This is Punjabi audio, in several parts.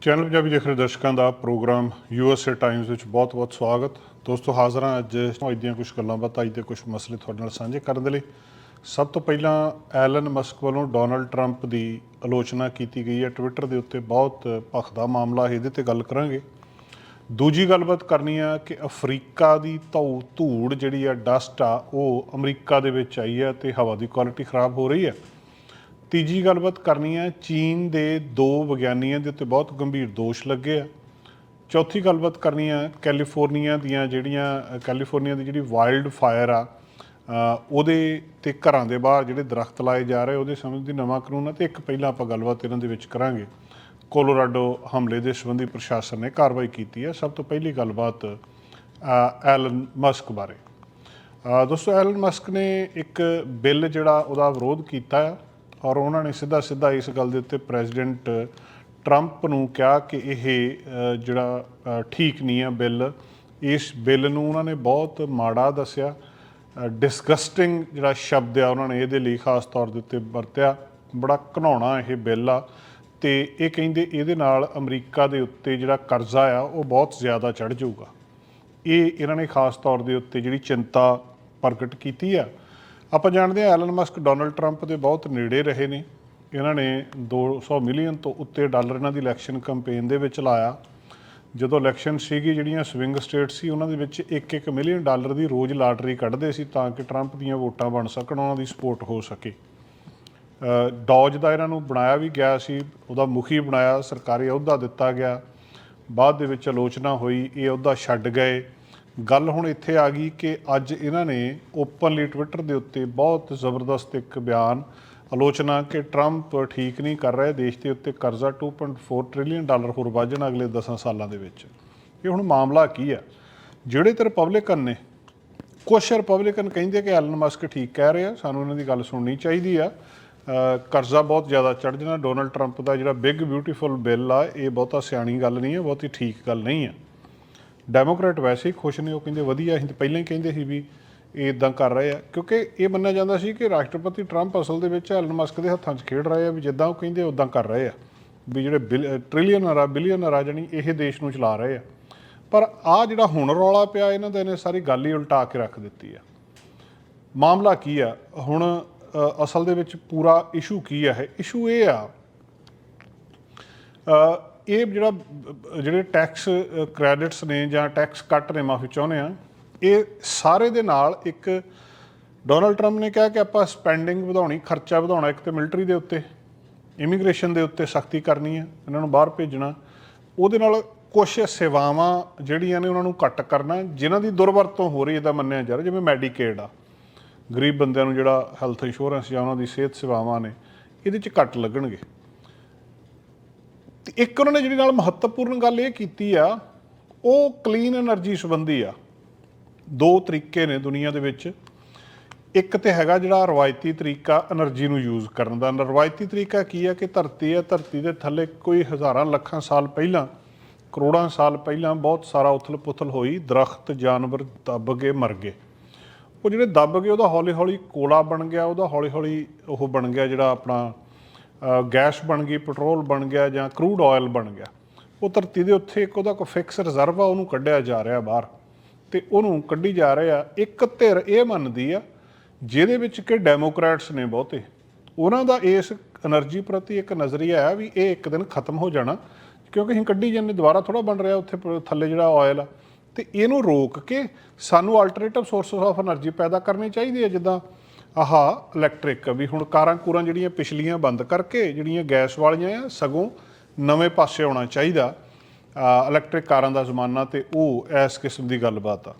ਚੈਨਲ ਪੰਜਾਬੀ ਦੇਖ ਰਹੇ ਦਰਸ਼ਕਾਂ ਦਾ ਪ੍ਰੋਗਰਾਮ ਯੂਐਸਏ ਟਾਈਮਜ਼ ਵਿੱਚ ਬਹੁਤ-ਬਹੁਤ ਸਵਾਗਤ। ਦੋਸਤੋ ਹਾਜ਼ਰ ਹਾਂ ਅੱਜ ਅੱਜ ਦੀਆਂ ਕੁਝ ਗੱਲਾਂ ਬਾਤਾਂ ਅੱਜ ਦੇ ਕੁਝ ਮਸਲੇ ਤੁਹਾਡੇ ਨਾਲ ਸਾਂਝੇ ਕਰਨ ਦੇ ਲਈ। ਸਭ ਤੋਂ ਪਹਿਲਾਂ ਐਲਨ ਮਸਕ ਵੱਲੋਂ ਡੋਨਲਡ ਟਰੰਪ ਦੀ ਆਲੋਚਨਾ ਕੀਤੀ ਗਈ ਹੈ। ਟਵਿੱਟਰ ਦੇ ਉੱਤੇ ਬਹੁਤ ਭਖਦਾ ਮਾਮਲਾ ਹੈ, ਇਹਦੇ ਤੇ ਗੱਲ ਕਰਾਂਗੇ। ਦੂਜੀ ਗੱਲਬਾਤ ਕਰਨੀ ਆ ਕਿ ਅਫਰੀਕਾ ਦੀ ਧੌ ਧੂੜ ਜਿਹੜੀ ਆ ਡਸਟ ਆ ਉਹ ਅਮਰੀਕਾ ਦੇ ਵਿੱਚ ਆਈ ਹੈ ਤੇ ਹਵਾ ਦੀ ਕੁਆਲਿਟੀ ਖਰਾਬ ਹੋ ਰਹੀ ਹੈ। ਤੀਜੀ ਗੱਲਬਾਤ ਕਰਨੀ ਹੈ, ਚੀਨ ਦੇ ਦੋ ਵਿਗਿਆਨੀਆਂ ਦੇ ਉੱਤੇ ਬਹੁਤ ਗੰਭੀਰ ਦੋਸ਼ ਲੱਗੇ ਆ। ਚੌਥੀ ਗੱਲਬਾਤ ਕਰਨੀ ਹੈ, ਕੈਲੀਫੋਰਨੀਆ ਦੀਆਂ ਜਿਹੜੀਆਂ, ਕੈਲੀਫੋਰਨੀਆ ਦੀ ਜਿਹੜੀ ਵਾਈਲਡ ਫਾਇਰ ਆ ਉਹਦੇ ਤੇ ਘਰਾਂ ਦੇ ਬਾਹਰ ਜਿਹੜੇ ਦਰਖਤ ਲਾਏ ਜਾ ਰਹੇ, ਉਹਦੇ ਸੰਬੰਧੀ ਨਵਾਂ ਕਾਨੂੰਨ ਆ ਤੇ ਇੱਕ ਪਹਿਲਾਂ ਆਪਾਂ ਗੱਲਬਾਤ ਇਹਨਾਂ ਦੇ ਵਿੱਚ ਕਰਾਂਗੇ। ਕੋਲੋਰਾਡੋ ਹਮਲੇ ਦੇ ਸੰਬੰਧੀ ਪ੍ਰਸ਼ਾਸਨ ਨੇ ਕਾਰਵਾਈ ਕੀਤੀ ਹੈ। ਸਭ ਤੋਂ ਪਹਿਲੀ ਗੱਲਬਾਤ ਐਲਨ ਮਸਕ ਬਾਰੇ। ਦੋਸਤੋ, ਐਲਨ ਮਸਕ ਨੇ ਇੱਕ ਬਿੱਲ ਜਿਹੜਾ ਉਹਦਾ ਵਿਰੋਧ ਕੀਤਾ ਹੈ ਔਰ ਉਹਨਾਂ ਨੇ ਸਿੱਧਾ ਸਿੱਧਾ ਇਸ ਗੱਲ ਦੇ ਉੱਤੇ ਪ੍ਰੈਜ਼ੀਡੈਂਟ ਟਰੰਪ ਨੂੰ ਕਿਹਾ ਕਿ ਇਹ ਜਿਹੜਾ ਠੀਕ ਨਹੀਂ ਹੈ ਬਿੱਲ, ਇਸ ਬਿੱਲ ਨੂੰ ਉਹਨਾਂ ਨੇ ਬਹੁਤ ਮਾੜਾ ਦੱਸਿਆ ਡਿਸਗਸਟਿੰਗ ਜਿਹੜਾ ਸ਼ਬਦ ਆ ਉਹਨਾਂ ਨੇ ਇਹਦੇ ਲਈ ਖਾਸ ਤੌਰ ਦੇ ਉੱਤੇ ਵਰਤਿਆ, ਬੜਾ ਘਿਨਾਉਣਾ ਇਹ ਬਿੱਲ ਆ, ਤੇ ਇਹ ਕਹਿੰਦੇ ਇਹਦੇ ਨਾਲ ਅਮਰੀਕਾ ਦੇ ਉੱਤੇ ਜਿਹੜਾ ਕਰਜ਼ਾ ਆ ਉਹ ਬਹੁਤ ਜ਼ਿਆਦਾ ਚੜ ਜਾਊਗਾ। ਇਹ ਇਹਨਾਂ ਨੇ ਖਾਸ ਤੌਰ ਦੇ ਉੱਤੇ ਜਿਹੜੀ ਚਿੰਤਾ ਪ੍ਰਗਟ ਕੀਤੀ ਆ ਆਪਾਂ ਜਾਣਦੇ ਹਾਂ ਐਲਨ ਮਸਕ ਡੋਨਲਡ ਟਰੰਪ ਦੇ ਬਹੁਤ ਨੇੜੇ ਰਹੇ ਨੇ। ਇਹਨਾਂ ਨੇ 200 ਮਿਲੀਅਨ ਤੋਂ ਉੱਤੇ ਡਾਲਰ ਇਹਨਾਂ ਦੀ ਇਲੈਕਸ਼ਨ ਕੈਂਪੇਨ ਦੇ ਵਿੱਚ ਲਾਇਆ। ਜਦੋਂ ਇਲੈਕਸ਼ਨ ਸੀਗੀ, ਜਿਹੜੀਆਂ ਸਵਿੰਗ ਸਟੇਟ ਸੀ, ਉਹਨਾਂ ਦੇ ਵਿੱਚ 1-1 ਮਿਲੀਅਨ ਡਾਲਰ ਦੀ ਰੋਜ਼ ਲਾਟਰੀ ਕੱਢਦੇ ਸੀ ਤਾਂ ਕਿ ਟਰੰਪ ਦੀਆਂ ਵੋਟਾਂ ਬਣ ਸਕਣ, ਉਹਨਾਂ ਦੀ ਸਪੋਰਟ ਹੋ ਸਕੇ। ਡੌਜ ਦਾ ਇਹਨਾਂ ਨੂੰ ਬਣਾਇਆ ਵੀ ਗਿਆ ਸੀ, ਉਹਦਾ ਮੁਖੀ ਬਣਾਇਆ, ਸਰਕਾਰੀ ਅਹੁਦਾ ਦਿੱਤਾ ਗਿਆ। ਬਾਅਦ ਦੇ ਵਿੱਚ ਆਲੋਚਨਾ ਹੋਈ, ਇਹ ਅਹੁਦਾ ਛੱਡ ਗਏ। ਗੱਲ ਹੁਣ ਇੱਥੇ ਆ ਗਈ ਕਿ ਅੱਜ ਇਹਨਾਂ ਨੇ ਓਪਨਲੀ ਟਵਿੱਟਰ ਦੇ ਉੱਤੇ ਬਹੁਤ ਜ਼ਬਰਦਸਤ ਇੱਕ ਬਿਆਨ, ਆਲੋਚਨਾ ਕਿ ਟਰੰਪ ਠੀਕ ਨਹੀਂ ਕਰ ਰਿਹਾ, ਦੇਸ਼ ਦੇ ਉੱਤੇ ਕਰਜ਼ਾ 2.4 ਟ੍ਰਿਲੀਅਨ ਡਾਲਰ ਹੋਰ ਵੱਜਣ ਅਗਲੇ 10 ਸਾਲਾਂ ਦੇ ਵਿੱਚ। ਇਹ ਹੁਣ ਮਾਮਲਾ ਕੀ ਆ? ਜਿਹੜੇ ਤੇ ਰਿਪਬਲਿਕਨ ਨੇ, ਕੁਛ ਰਿਪਬਲਿਕਨ ਕਹਿੰਦੇ ਕਿ ਐਲਨ ਮਸਕ ਠੀਕ ਕਹਿ ਰਿਹਾ, ਸਾਨੂੰ ਇਹਨਾਂ ਦੀ ਗੱਲ ਸੁਣਨੀ ਚਾਹੀਦੀ ਆ। ਕਰਜ਼ਾ ਬਹੁਤ ਜ਼ਿਆਦਾ ਚੜ ਜਾਣਾ ਡੋਨਲਡ ਟਰੰਪ ਦਾ ਜਿਹੜਾ ਬਿਗ ਬਿਊਟੀਫੁਲ ਬਿੱਲ ਆ, ਇਹ ਬਹੁਤਾ ਸਿਆਣੀ ਗੱਲ ਨਹੀਂ ਹੈ ਬਹੁਤੀ ਠੀਕ ਗੱਲ ਨਹੀਂ ਹੈ ਡੈਮੋਕ੍ਰੇਟ ਵੈਸੇ ਹੀ ਖੁਸ਼ ਨੇ, ਉਹ ਕਹਿੰਦੇ ਵਧੀਆ, ਅਸੀਂ ਤਾਂ ਪਹਿਲਾਂ ਹੀ ਕਹਿੰਦੇ ਸੀ ਵੀ ਇਹ ਇਦਾਂ ਕਰ ਰਹੇ ਆ। ਕਿਉਂਕਿ ਇਹ ਮੰਨਿਆ ਜਾਂਦਾ ਸੀ ਕਿ ਰਾਸ਼ਟਰਪਤੀ ਟਰੰਪ ਅਸਲ ਦੇ ਵਿੱਚ ਐਲਨ ਮਸਕ ਦੇ ਹੱਥਾਂ 'ਚ ਖੇਡ ਰਹੇ ਆ ਵੀ ਜਿੱਦਾਂ ਉਹ ਕਹਿੰਦੇ ਉਦਾਂ ਕਰ ਰਹੇ ਆ, ਵੀ ਜਿਹੜੇ ਟ੍ਰਿਲੀਅਨ ਆ ਬਿਲੀਅਨ ਆ ਜਾਣੀ ਇਹ ਦੇਸ਼ ਨੂੰ ਚਲਾ ਰਹੇ ਆ। ਪਰ ਆ ਜਿਹੜਾ ਹੁਣ ਰੌਲਾ ਪਿਆ, ਇਹਨਾਂ ਦਾ ਇਹਨੇ ਸਾਰੀ ਗੱਲ ਹੀ ਉਲਟਾ ਕੇ ਰੱਖ ਦਿੱਤੀ ਆ। ਮਾਮਲਾ ਕੀ ਆ? ਹੁਣ ਅਸਲ ਦੇ ਵਿੱਚ ਪੂਰਾ ਇਸ਼ੂ ਕੀ ਆ ਇਹ? ਇਸ਼ੂ ਇਹ ਆ ਇਹ ਜਿਹੜਾ, ਜਿਹੜੇ ਟੈਕਸ ਕ੍ਰੈਡਿਟਸ ਨੇ ਜਾਂ ਟੈਕਸ ਕੱਟ ਨੇ, ਮਾਫੀ ਚਾਹੁੰਦੇ ਆ ਇਹ ਸਾਰੇ ਦੇ ਨਾਲ ਇੱਕ ਡੋਨਲਡ ਟਰੰਪ ਨੇ ਕਿਹਾ ਕਿ ਆਪਾਂ ਸਪੈਂਡਿੰਗ ਵਧਾਉਣੀ, ਖਰਚਾ ਵਧਾਉਣਾ ਇੱਕ ਤੇ ਮਿਲਟਰੀ ਦੇ ਉੱਤੇ ਇਮੀਗ੍ਰੇਸ਼ਨ ਦੇ ਉੱਤੇ ਸਖਤੀ ਕਰਨੀ ਹੈ, ਇਹਨਾਂ ਨੂੰ ਬਾਹਰ ਭੇਜਣਾ, ਉਹਦੇ ਨਾਲ ਕੁਝ ਸੇਵਾਵਾਂ ਜਿਹੜੀਆਂ ਨੇ ਉਹਨਾਂ ਨੂੰ ਘੱਟ ਕਰਨਾ, ਜਿਨ੍ਹਾਂ ਦੀ ਦੁਰਵਰਤੋਂ ਹੋ ਰਹੀ ਹੈ ਤਾਂ ਮੰਨਿਆ ਜਾ ਰਿਹਾ, ਜਿਵੇਂ ਮੈਡੀਕੇਡ ਆ। ਗਰੀਬ ਬੰਦਿਆਂ ਨੂੰ ਜਿਹੜਾ ਹੈਲਥ ਇੰਸ਼ੋਰੈਂਸ ਜਾਂ ਉਹਨਾਂ ਦੀ ਸਿਹਤ ਸੇਵਾਵਾਂ ਨੇ, ਇਹਦੇ 'ਚ ਘੱਟ ਲੱਗਣਗੇ। ਤੇ ਇੱਕ ਉਹਨਾਂ ਨੇ ਜਿਹੜੀ ਨਾਲ ਮਹੱਤਵਪੂਰਨ ਗੱਲ ਇਹ ਕੀਤੀ ਆ, ਉਹ ਕਲੀਨ એનર્ਜੀ ਸੰਬੰਧੀ ਆ। ਦੋ ਤਰੀਕੇ ਨੇ ਦੁਨੀਆ ਦੇ ਵਿੱਚ। ਇੱਕ ਤੇ ਹੈਗਾ ਜਿਹੜਾ ਰਵਾਇਤੀ ਤਰੀਕਾ એનર્ਜੀ ਨੂੰ ਯੂਜ਼ ਕਰਨ ਦਾ। ਰਵਾਇਤੀ ਤਰੀਕਾ ਕੀ ਆ ਕਿ ਧਰਤੀ ਹੈ ਧਰਤੀ ਦੇ ਥੱਲੇ ਕੋਈ ਹਜ਼ਾਰਾਂ ਲੱਖਾਂ ਸਾਲ ਪਹਿਲਾਂ, ਕਰੋੜਾਂ ਸਾਲ ਪਹਿਲਾਂ ਬਹੁਤ ਸਾਰਾ ਉਥਲ-ਪੁਥਲ ਹੋਈ, ਦਰਖਤ, ਜਾਨਵਰ ਦੱਬ ਗਏ ਮਰ ਗਏ। ਉਹ ਜਿਹੜੇ ਦੱਬ ਗਏ, ਉਹਦਾ ਹੌਲੀ-ਹੌਲੀ ਕੋਲਾ ਬਣ ਗਿਆ, ਉਹਦਾ ਹੌਲੀ-ਹੌਲੀ ਉਹ ਬਣ ਗਿਆ ਜਿਹੜਾ ਆਪਣਾ ਗੈਸ ਬਣ ਗਈ, ਪੈਟਰੋਲ ਬਣ ਗਿਆ ਜਾਂ ਕਰੂਡ ਆਇਲ ਬਣ ਗਿਆ, ਉਹ ਧਰਤੀ ਦੇ ਉੱਥੇ ਇੱਕ ਉਹਦਾ ਕੋਈ ਫਿਕਸ ਰਿਜ਼ਰਵ ਆ, ਉਹਨੂੰ ਕੱਢਿਆ ਜਾ ਰਿਹਾ ਬਾਹਰ ਤੇ ਉਹਨੂੰ ਕੱਢੀ ਜਾ ਰਿਹਾ ਇੱਕ ਧਿਰ ਇਹ ਮੰਨਦੀ ਆ, ਜਿਹਦੇ ਵਿੱਚ ਕਿ ਡੈਮੋਕ੍ਰੈਟਸ ਨੇ ਬਹੁਤੇ, ਉਹਨਾਂ ਦਾ ਇਸ એનર્ਜੀ ਪ੍ਰਤੀ ਇੱਕ ਨਜ਼ਰੀਆ ਆ ਵੀ ਇਹ ਇੱਕ ਦਿਨ ਖਤਮ ਹੋ ਜਾਣਾ, ਕਿਉਂਕਿ ਅਸੀਂ ਕੱਢੀ ਜਾਂਦੇ, ਦੁਬਾਰਾ ਥੋੜਾ ਬਣ ਰਿਹਾ ਉੱਥੇ ਥੱਲੇ ਜਿਹੜਾ ਆਇਲ ਆ। ਤੇ ਇਹਨੂੰ ਰੋਕ ਕੇ ਸਾਨੂੰ ਆਲਟਰਨੇਟਿਵ ਸੋਰਸਸ ਆਫ એનર્ਜੀ ਪੈਦਾ ਕਰਨੀ ਚਾਹੀਦੀ ਹੈ ਜਿੱਦਾਂ ਆਹ ਇਲੈਕਟ੍ਰਿਕ ਵੀ ਹੁਣ ਕਾਰਾਂ ਕੂਰਾਂ ਜਿਹੜੀਆਂ ਪਿਛਲੀਆਂ ਬੰਦ ਕਰਕੇ ਜਿਹੜੀਆਂ ਗੈਸ ਵਾਲੀਆਂ ਆ, ਸਗੋਂ ਨਵੇਂ ਪਾਸੇ ਆਉਣਾ ਚਾਹੀਦਾ। ਇਲੈਕਟ੍ਰਿਕ ਕਾਰਾਂ ਦਾ ਜ਼ਮਾਨਾ ਤੇ ਉਹ ਇਸ ਕਿਸਮ ਦੀ ਗੱਲਬਾਤ ਆ।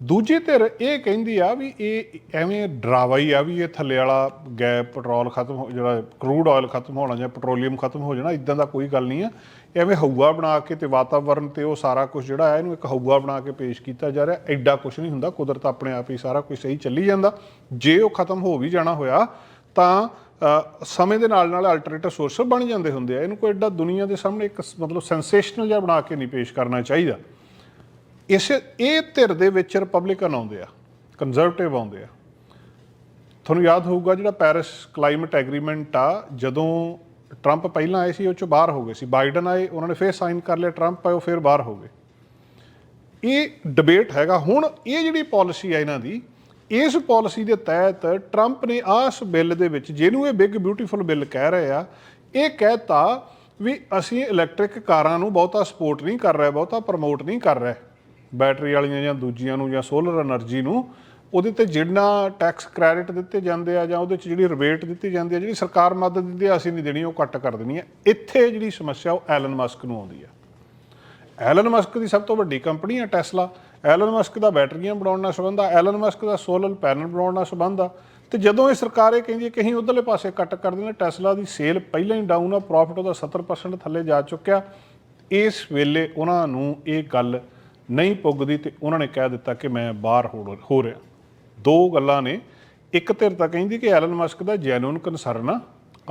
ਦੂਜੀ ਧਿਰ ਇਹ ਕਹਿੰਦੀ ਆ ਵੀ ਇਹ ਐਵੇਂ ਡਰਾਵਾ ਹੀ ਆ ਵੀ ਇਹ ਥੱਲੇ ਵਾਲਾ ਗੈ ਪੈਟਰੋਲ ਖਤਮ ਹੋ, ਜਿਹੜਾ ਕਰੂਡ ਆਇਲ ਖਤਮ ਹੋਣਾ ਜਾਂ ਪੈਟਰੋਲੀਅਮ ਖਤਮ ਹੋ ਜਾਣਾ ਇਦਾਂ ਦਾ ਕੋਈ ਗੱਲ ਨਹੀਂ ਆ। ਐਵੇਂ ਹਊਆ ਬਣਾ ਕੇ ਤੇ ਵਾਤਾਵਰਣ ਤੇ ਉਹ ਸਾਰਾ ਕੁਝ ਜਿਹੜਾ ਹੈ ਇਹਨੂੰ ਇੱਕ ਹਊਆ ਬਣਾ ਕੇ ਪੇਸ਼ ਕੀਤਾ ਜਾ ਰਿਹਾ। ਐਡਾ ਕੁਝ ਨਹੀਂ ਹੁੰਦਾ, ਕੁਦਰਤ ਆਪਣੇ ਆਪ ਹੀ ਸਾਰਾ ਕੁਝ ਸਹੀ ਚੱਲੀ ਜਾਂਦਾ। ਜੇ ਉਹ ਖਤਮ ਹੋ ਵੀ ਜਾਣਾ ਹੋਇਆ, ਤਾਂ ਸਮੇਂ ਦੇ ਨਾਲ ਨਾਲ ਅਲਟਰਨੇਟਿਵ ਸੋਰਸ ਬਣ ਜਾਂਦੇ ਹੁੰਦੇ ਆ। ਇਹਨੂੰ ਕੋਈ ਐਡਾ ਦੁਨੀਆ ਦੇ ਸਾਹਮਣੇ ਇੱਕ ਮਤਲਬ ਸੈਂਸੇਸ਼ਨਲ ਜਿਹਾ ਬਣਾ ਕੇ ਨਹੀਂ ਪੇਸ਼ ਕਰਨਾ ਚਾਹੀਦਾ। ਇਸ, ਇਹ ਧਿਰ ਦੇ ਵਿੱਚ ਰਿਪਬਲਿਕਨ ਆਉਂਦੇ ਆ ਕੰਜ਼ਰਵੇਟਿਵ ਆਉਂਦੇ ਆ। ਤੁਹਾਨੂੰ ਯਾਦ ਹੋਊਗਾ ਜਿਹੜਾ ਪੈਰਿਸ ਕਲਾਈਮੇਟ ਐਗਰੀਮੈਂਟ ਆ, ਜਦੋਂ ਟਰੰਪ ਪਹਿਲਾਂ ਆਏ ਸੀ, ਉਹ ਚੋਂ ਬਾਹਰ ਹੋ ਗਏ ਸੀ। ਬਾਈਡਨ ਆਏ, ਉਹਨਾਂ ਨੇ ਫੇਰ ਸਾਈਨ ਕਰ ਲਿਆ ਟਰੰਪ ਆਏ, ਉਹ ਫੇਰ ਬਾਹਰ ਹੋ ਗਏ। ਇਹ ਡਿਬੇਟ ਹੈਗਾ। ਹੁਣ ਇਹ ਜਿਹੜੀ ਪਾਲਿਸੀ ਹੈ ਇਹਨਾਂ ਦੀ, ਇਸ ਪਾਲਿਸੀ ਦੇ ਤਹਿਤ ਟਰੰਪ ਨੇ ਆਸ ਬਿੱਲ ਦੇ ਵਿੱਚ, ਜਿਹਨੂੰ ਇਹ ਬਿਗ ਬਿਊਟੀਫੁਲ ਬਿੱਲ ਕਹਿ ਰਹੇ ਆ, ਇਹ ਕਹਿਤਾ ਵੀ ਅਸੀਂ ਇਲੈਕਟ੍ਰਿਕ ਕਾਰਾਂ ਨੂੰ ਬਹੁਤਾ ਸਪੋਰਟ ਨਹੀਂ ਕਰ ਰਹੇ, ਬਹੁਤਾ ਪ੍ਰਮੋਟ ਨਹੀਂ ਕਰ ਰਹੇ। ਬੈਟਰੀ ਵਾਲੀਆਂ ਜਾਂ ਦੂਜੀਆਂ ਨੂੰ ਜਾਂ ਸੋਲਰ એનર્ਜੀ ਨੂੰ। ਉਹਦੇ ਤੇ ਜਿੰਨਾ ਟੈਕਸ ਕ੍ਰੈਡਿਟ ਦਿੱਤੇ ਜਾਂਦੇ ਆ ਜਾਂ ਉਹਦੇ ਚ ਜਿਹੜੀ ਰਿਬੇਟ ਦਿੱਤੀ ਜਾਂਦੀ ਆ, ਜਿਹੜੀ ਸਰਕਾਰ ਮਦਦ ਦਿੰਦੀ ਆ, ਅਸੀਂ ਨਹੀਂ ਦੇਣੀ, ਉਹ ਕੱਟ ਕਰ ਦੇਣੀ ਆ। ਇੱਥੇ ਜਿਹੜੀ ਸਮੱਸਿਆ, ਉਹ ਐਲਨ ਮਸਕ ਨੂੰ ਆਉਂਦੀ ਆ। ਐਲਨ ਮਸਕ ਦੀ ਸਭ ਤੋਂ ਵੱਡੀ ਕੰਪਨੀ ਆ ਟੈਸਲਾ ਐਲਨ ਮਸਕ ਦਾ ਬੈਟਰੀਆਂ ਬਣਾਉਣ ਨਾਲ ਸੰਬੰਧ ਆ ਐਲਨ ਮਸਕ ਦਾ ਸੋਲਰ ਪੈਨਲ ਬਣਾਉਣ ਨਾਲ ਸੰਬੰਧ ਆ। ਤੇ ਜਦੋਂ ਇਹ ਸਰਕਾਰ ਇਹ ਕਹਿੰਦੀ ਹੈ ਕਿ ਅਸੀਂ ਉਧਰਲੇ ਪਾਸੇ ਕੱਟ ਕਰ ਦੇਣਾ ਟੈਸਲਾ ਦੀ ਸੇਲ ਪਹਿਲਾਂ ਹੀ ਡਾਊਨ ਆ ਪ੍ਰੋਫਿਟ ਉਹਦਾ 70% ਥੱਲੇ ਜਾ ਚੁੱਕਿਆ। ਇਸ ਵੇਲੇ ਉਹਨਾਂ ਨੂੰ ਇਹ ਗੱਲ ਨਹੀਂ ਪੁੱਗਦੀ ਤੇ ਉਹਨਾਂ ਨੇ ਕਹਿ ਦਿੱਤਾ ਕਿ ਮੈਂ ਬਾਹਰ ਹੋ ਹੋ ਰਿਹਾ। ਦੋ ਗੱਲਾਂ ਨੇ। ਇੱਕ ਧਿਰ ਤਾਂ ਕਹਿੰਦੀ ਕਿ ਐਲਨ ਮਸਕ ਦਾ ਜੈਨੂਨ ਕਨਸਰਨ ਆ।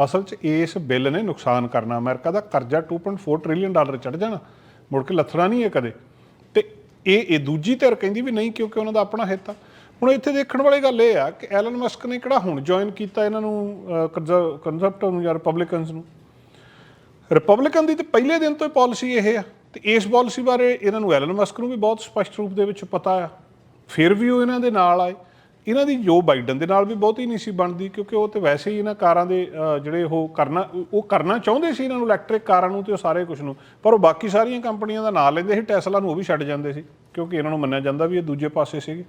ਅਸਲ 'ਚ ਇਸ ਬਿੱਲ ਨੇ ਨੁਕਸਾਨ ਕਰਨਾ। ਅਮਰੀਕਾ ਦਾ ਕਰਜ਼ਾ 2.4 ਟ੍ਰਿਲੀਅਨ ਡਾਲਰ ਚੜ ਜਾਣਾ। ਮੁੜ ਕੇ ਲੱਥਣਾ ਨਹੀਂ ਹੈ ਕਦੇ। ਤੇ ਇਹ ਇਹ ਦੂਜੀ ਧਿਰ ਕਹਿੰਦੀ ਵੀ ਨਹੀਂ ਕਿਉਂਕਿ ਉਹਨਾਂ ਦਾ ਆਪਣਾ ਹਿੱਤ ਆ। ਹੁਣ ਇੱਥੇ ਦੇਖਣ ਵਾਲੀ ਗੱਲ ਇਹ ਆ ਕਿ ਐਲਨ ਮਸਕ ਨੇ ਕਿਹੜਾ ਹੁਣ ਜੁਆਇਨ ਕੀਤਾ ਇਹਨਾਂ ਨੂੰ ਕੰਜ਼ਰਵੇਟਿਵ ਨੂੰ ਜਾਂ ਰਿਪਬਲਿਕਨਸ ਨੂੰ। ਰਿਪਬਲਿਕਨ ਦੀ ਤੇ ਪਹਿਲੇ ਦਿਨ ਤੋਂ ਹੀ ਪਾਲਿਸੀ ਇਹ ਆ। ਤੇ ਇਸ ਪਾਲਿਸੀ ਬਾਰੇ ਇਹਨਾਂ ਨੂੰ ਐਲਨ ਮਸਕ ਨੂੰ ਵੀ ਬਹੁਤ ਸਪਸ਼ਟ ਰੂਪ ਦੇ ਵਿੱਚ ਪਤਾ ਆ। ਫਿਰ ਵੀ ਉਹ ਇਹਨਾਂ ਦੇ ਨਾਲ ਆਏ। ਇਹਨਾਂ ਦੀ ਜੋ ਬਾਈਡਨ ਦੇ ਨਾਲ ਵੀ ਬਹੁਤੀ ਨਹੀਂ ਸੀ ਬਣਦੀ, ਕਿਉਂਕਿ ਉਹ ਤੇ ਵੈਸੇ ਹੀ ਇਹਨਾਂ ਕਾਰਾਂ ਦੇ ਜਿਹੜੇ ਉਹ ਕਰਨਾ ਉਹ ਕਰਨਾ ਚਾਹੁੰਦੇ ਸੀ ਇਹਨਾਂ ਨੂੰ ਇਲੈਕਟ੍ਰਿਕ ਕਾਰਾਂ ਨੂੰ ਤੇ ਉਹ ਸਾਰੇ ਕੁਝ ਨੂੰ, ਪਰ ਉਹ ਬਾਕੀ ਸਾਰੀਆਂ ਕੰਪਨੀਆਂ ਦਾ ਨਾਂ ਲੈਂਦੇ ਸੀ ਟੈਸਲਾ ਨੂੰ ਉਹ ਵੀ ਛੱਡ ਜਾਂਦੇ ਸੀ, ਕਿਉਂਕਿ ਇਹਨਾਂ ਨੂੰ ਮੰਨਿਆ ਜਾਂਦਾ ਵੀ ਇਹ ਦੂਜੇ ਪਾਸੇ ਸੀਗੇ।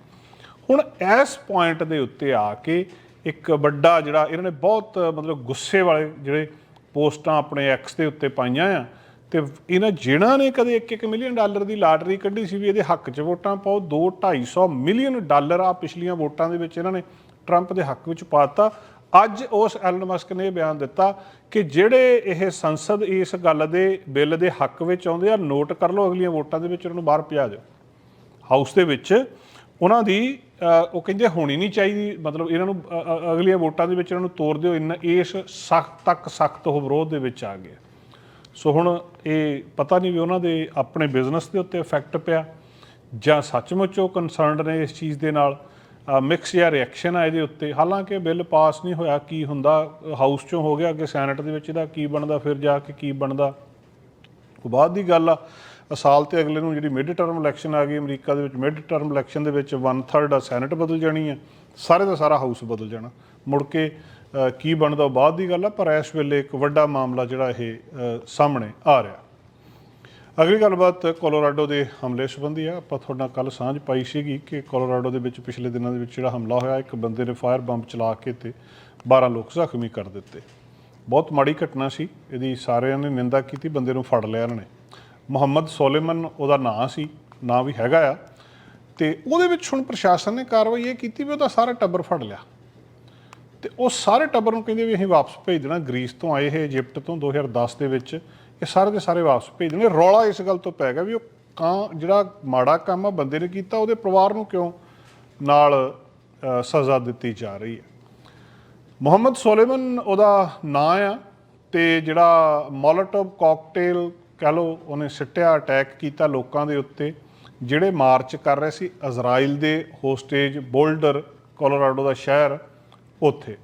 ਹੁਣ ਇਸ ਪੁਆਇੰਟ ਦੇ ਉੱਤੇ ਆ ਕੇ ਇੱਕ ਵੱਡਾ ਜਿਹੜਾ, ਇਹਨਾਂ ਨੇ ਬਹੁਤ ਮਤਲਬ ਗੁੱਸੇ ਵਾਲੇ ਜਿਹੜੇ ਪੋਸਟਾਂ ਆਪਣੇ ਐਕਸ ਦੇ ਉੱਤੇ ਪਾਈਆਂ ਆ ਤੇ ਇਹਨਾਂ ਜਿਨ੍ਹਾਂ ਨੇ ਕਦੇ 1-1 ਮਿਲੀਅਨ ਡਾਲਰ ਦੀ ਲਾਟਰੀ ਕੱਢੀ ਸੀ ਵੀ ਇਹਦੇ ਹੱਕ 'ਚ ਵੋਟਾਂ ਪਾਓ? 2-250 ਮਿਲੀਅਨ ਡਾਲਰ ਆ ਪਿਛਲੀਆਂ ਵੋਟਾਂ ਦੇ ਵਿੱਚ ਇਹਨਾਂ ਨੇ ਟਰੰਪ ਦੇ ਹੱਕ ਵਿੱਚ ਪਾਤਾ। ਅੱਜ ਉਸ ਐਲਨ ਮਸਕ ਨੇ ਇਹ ਬਿਆਨ ਦਿੱਤਾ ਕਿ ਜਿਹੜੇ ਇਹ ਸੰਸਦ ਇਸ ਗੱਲ ਦੇ ਬਿੱਲ ਦੇ ਹੱਕ ਵਿੱਚ ਆਉਂਦੇ ਆ, ਨੋਟ ਕਰ ਲਓ ਅਗਲੀਆਂ ਵੋਟਾਂ ਦੇ ਵਿੱਚ ਉਹਨਾਂ ਨੂੰ ਬਾਹਰ ਪਿਆ ਦਿਓ। ਹਾਊਸ ਦੇ ਵਿੱਚ ਉਹਨਾਂ ਦੀ ਉਹ ਕਹਿੰਦੇ ਹੋਣੀ ਨਹੀਂ ਚਾਹੀਦੀ, ਮਤਲਬ ਇਹਨਾਂ ਨੂੰ ਅਗਲੀਆਂ ਵੋਟਾਂ ਦੇ ਵਿੱਚ ਇਹਨਾਂ ਨੂੰ ਤੋੜ ਦਿਓ। ਇੰਨਾ ਇਸ ਸਖਤ ਤੱਕ ਸਖਤ ਉਹ ਵਿਰੋਧ ਦੇ ਵਿੱਚ ਆ ਗਏ। ਸੋ ਹੁਣ ਇਹ ਪਤਾ ਨਹੀਂ ਵੀ ਉਹਨਾਂ ਦੇ ਆਪਣੇ ਬਿਜ਼ਨਸ ਦੇ ਉੱਤੇ ਇਫੈਕਟ ਪਿਆ ਜਾਂ ਸੱਚਮੁੱਚ ਉਹ ਕਨਸਰਨਡ ਨੇ ਇਸ ਚੀਜ਼ ਦੇ ਨਾਲ। ਮਿਕਸ ਜਾਂ ਰਿਐਕਸ਼ਨ ਆ ਇਹਦੇ ਉੱਤੇ। ਹਾਲਾਂਕਿ ਬਿੱਲ ਪਾਸ ਨਹੀਂ ਹੋਇਆ, ਕੀ ਹੁੰਦਾ? ਹਾਊਸ ਚੋਂ ਹੋ ਗਿਆ ਅੱਗੇ ਸੈਨੇਟ ਦੇ ਵਿੱਚ ਇਹਦਾ ਕੀ ਬਣਦਾ, ਫਿਰ ਜਾ ਕੇ ਕੀ ਬਣਦਾ? ਉਹ ਬਾਅਦ ਦੀ ਗੱਲ ਆ। ਸਾਲ ਤੇ ਅਗਲੇ ਨੂੰ ਜਿਹੜੀ ਮਿਡ ਟਰਮ ਇਲੈਕਸ਼ਨ ਆ ਗਈ, ਅਮਰੀਕਾ ਦੇ ਵਿੱਚ ਮਿਡ ਟਰਮ ਇਲੈਕਸ਼ਨ ਦੇ ਵਿੱਚ 1/3 ਆ ਸੈਨੇਟ ਬਦਲ ਜਾਣੀ ਹੈ ਸਾਰੇ ਦਾ ਸਾਰਾ ਹਾਊਸ ਬਦਲ ਜਾਣਾ। ਮੁੜ ਕੇ ਕੀ ਬਣਦਾ ਉਹ ਬਾਅਦ ਦੀ ਗੱਲ ਆ, ਪਰ ਇਸ ਵੇਲੇ ਇੱਕ ਵੱਡਾ ਮਾਮਲਾ ਜਿਹੜਾ ਇਹ ਸਾਹਮਣੇ ਆ ਰਿਹਾ। ਅਗਲੀ ਗੱਲਬਾਤ ਕੋਲੋਰਾਡੋ ਦੇ ਹਮਲੇ ਸੰਬੰਧੀ ਆ। ਆਪਾਂ ਤੁਹਾਡਾ ਕੱਲ ਸਾਂਝ ਪਾਈ ਸੀਗੀ ਕਿ ਕੋਲੋਰਾਡੋ ਦੇ ਵਿੱਚ ਪਿਛਲੇ ਦਿਨਾਂ ਦੇ ਵਿੱਚ ਜਿਹੜਾ ਹਮਲਾ ਹੋਇਆ, ਇੱਕ ਬੰਦੇ ਨੇ ਫਾਇਰ ਬੰਬ ਚਲਾ ਕੇ ਤੇ 12 ਲੋਕ ਜ਼ਖਮੀ ਕਰ ਦਿੱਤੇ। ਬਹੁਤ ਮਾੜੀ ਘਟਨਾ ਸੀ, ਇਹਦੀ ਸਾਰਿਆਂ ਨੇ ਨਿੰਦਾ ਕੀਤੀ, ਬੰਦੇ ਨੂੰ ਫੜ ਲਿਆ ਇਹਨਾਂ ਨੇ। ਮੁਹੰਮਦ ਸੋਲੇਮਨ, ਉਹਦਾ ਨਾਂ ਸੀ, ਨਾਂ ਵੀ ਹੈਗਾ ਆ। ਤੇ ਉਹਦੇ ਵਿੱਚ ਹੁਣ ਪ੍ਰਸ਼ਾਸਨ ਨੇ ਕਾਰਵਾਈ ਇਹ ਕੀਤੀ ਵੀ ਉਹਦਾ ਸਾਰਾ ਟੱਬਰ ਫੜ ਲਿਆ। ਤੇ ਉਹ ਸਾਰੇ ਟੱਬਰ ਨੂੰ ਕਹਿੰਦੇ ਵੀ ਅਸੀਂ ਵਾਪਸ ਭੇਜ ਦੇਣਾ, ਗ੍ਰੀਸ ਤੋਂ ਆਏ ਇਹ ਇਜਿਪਟ ਤੋਂ 2010 ਦੇ ਵਿੱਚ। ਇਹ ਸਾਰੇ ਦੇ ਸਾਰੇ ਵਾਪਸ ਭੇਜ ਦੇਣੇ। ਰੌਲਾ ਇਸ ਗੱਲ ਤੋਂ ਪੈ ਗਿਆ ਵੀ ਉਹ ਕਾਂ, ਜਿਹੜਾ ਮਾੜਾ ਕੰਮ ਆ, ਬੰਦੇ ਨੇ ਕੀਤਾ, ਉਹਦੇ ਪਰਿਵਾਰ ਨੂੰ ਕਿਉਂ ਨਾਲ ਸਜ਼ਾ ਦਿੱਤੀ ਜਾ ਰਹੀ ਹੈ? ਮੁਹੰਮਦ ਸੋਲੇਮਨ ਉਹਦਾ ਨਾਂ ਆ ਤੇ ਜਿਹੜਾ ਮੋਲੋਟੋਵ ਕਾਕਟੇਲ ਕਹ ਲਓ, ਉਹਨੇ ਸਿੱਟਿਆ, ਅਟੈਕ ਕੀਤਾ ਲੋਕਾਂ ਦੇ ਉੱਤੇ, ਜਿਹੜੇ ਮਾਰਚ ਕਰ ਰਹੇ ਸੀ, ਇਜ਼ਰਾਈਲ ਦੇ ਹੋਸਟੇਜ ਬੋਲਡਰ, ਕੋਲੋਰਾਡੋ ਦਾ ਸ਼ਹਿਰ, ਉੱਥੇ।